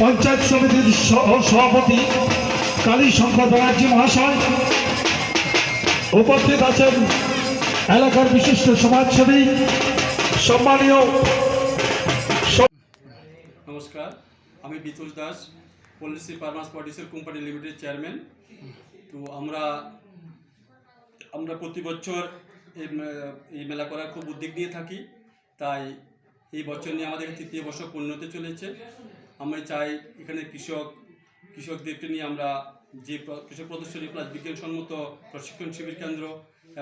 পঞ্চায়েত সমিতির সভাপতি কালী শঙ্কর ব্যানার্জি মহাশয়। উপস্থিত আছেন এলাকার বিশিষ্ট সমাজসেবী, সম্মানীয় নমস্কার, আমি Bitosh Das policy farmers producer company limited chairman. তো আমরা আমরা প্রতি বছর এই এই মেলা করার খুব উদ্যোগ নিয়ে থাকি। তাই এই বছর নিয়ে আমাদের তৃতীয় বছর পূর্ণতে চলেছে। আমরা চাই এখানে কৃষক, কৃষকদেরকে নিয়ে আমরা যে কৃষক প্রদর্শনী প্লাস বিজ্ঞানসম্মত প্রশিক্ষণ শিবির কেন্দ্র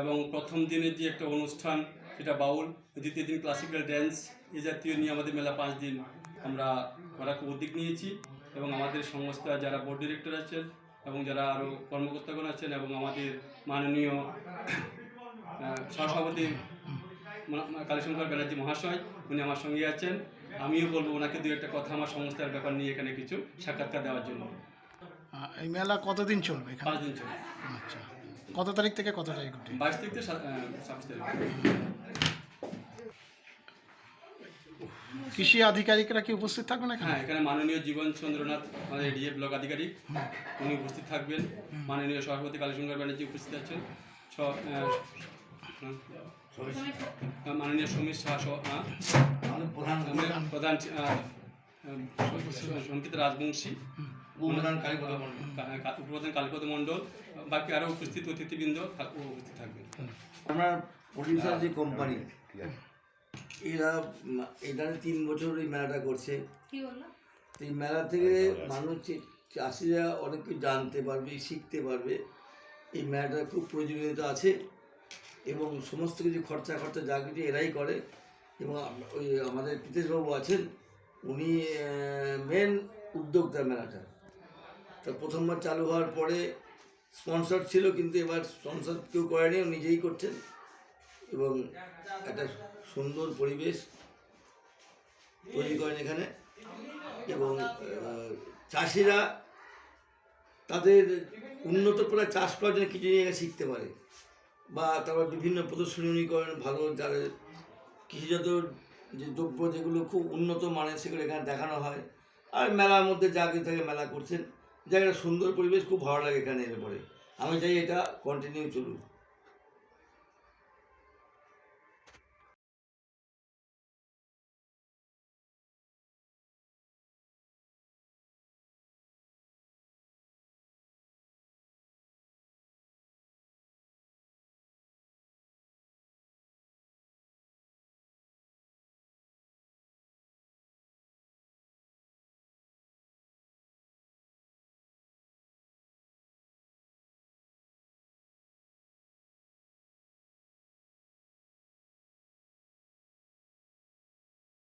এবং প্রথম দিনের যে একটা অনুষ্ঠান সেটা বাউল, দ্বিতীয় দিন ক্লাসিক্যাল ড্যান্স এ জাতীয় নিয়ে আমাদের মেলা পাঁচ দিন আমরা করার উদ্যোগ নিয়েছি এবং আমাদের সংস্থা যারা বোর্ড ডিরেক্টর আছেন এবং যারা আরও কর্মকর্তাগণ আছেন এবং আমাদের মাননীয় সহসভাপতি কালীশঙ্কর ব্যানার্জি মহাশয়, উনি আমার সঙ্গে আছেন। আমিও বলব ওনাকে দু একটা কথা আমার সংস্থার ব্যাপার নিয়ে এখানে কিছু সাক্ষাৎকার দেওয়ার জন্য। এই মেলা কতদিন চলবে পাঁচ দিন চলে আচ্ছা। কত তারিখ থেকে কত তারিখ অবধি? বাইশ তারিখ থেকে ছাব্বিশ তারিখ কৃষি আধিকারিকরা কি উপস্থিত থাকবেন এখানে? হ্যাঁ এখানে মাননীয় জীবন চন্দ্রনাথ আমাদের এডিএ ব্লক আধিকারিক উনি উপস্থিত থাকবেন। মাননীয় সভাপতি কালীশঙ্কর ব্যানার্জি উপস্থিত আছেন। মাননীয় সমীর শাহ সহ- আমাদের প্রধান আহ, সংকিত রাজবংশী। উপপ্রধান কালীপদ মণ্ডল। বাকি আরও উপস্থিত অতিথিবৃন্দ উপস্থিত থাকবেন। আমরা প্রডিউসার যে কোম্পানি এরা এটা তিন বছর এই মেলাটা করছে। কি বলল? তো এই মেলা থেকে মানুষ চাষিরা অনেক কিছু জানতে পারবে শিখতে পারবে। এই মেলাটার খুব প্রয়োজনীয়তা আছে। এবং সমস্ত কিছু খরচা খরচা যা কিছু এরাই করে, এবং ওই আমাদের প্রীতেশবাবু আছেন, উনি মেন উদ্যোক্তা মেলাটা তা প্রথমবার চালু হওয়ার পরে স্পন্সর ছিল, কিন্তু এবার স্পন্সর কেউ করেনি নিজেই করছেন। এবং একটা সুন্দর পরিবেশ তৈরি করেন এখানে। এবং চাষিরা তাদের উন্নত করে চাষ করার জন্য কিছু জায়গায় শিখতে পারে। বা তারপর বিভিন্ন প্রদর্শনী করেন ভালো যাদের কৃষিজাত যে দ্রব্য যেগুলো খুব উন্নত মানের সেগুলো এখানে দেখানো হয়। আর মেলার মধ্যে যা কিছু থাকে মেলা করছেন। জায়গাটা সুন্দর পরিবেশ, খুব ভালো লাগে এখানে এলে পরে। আমি চাই এটা কন্টিনিউ চলুক।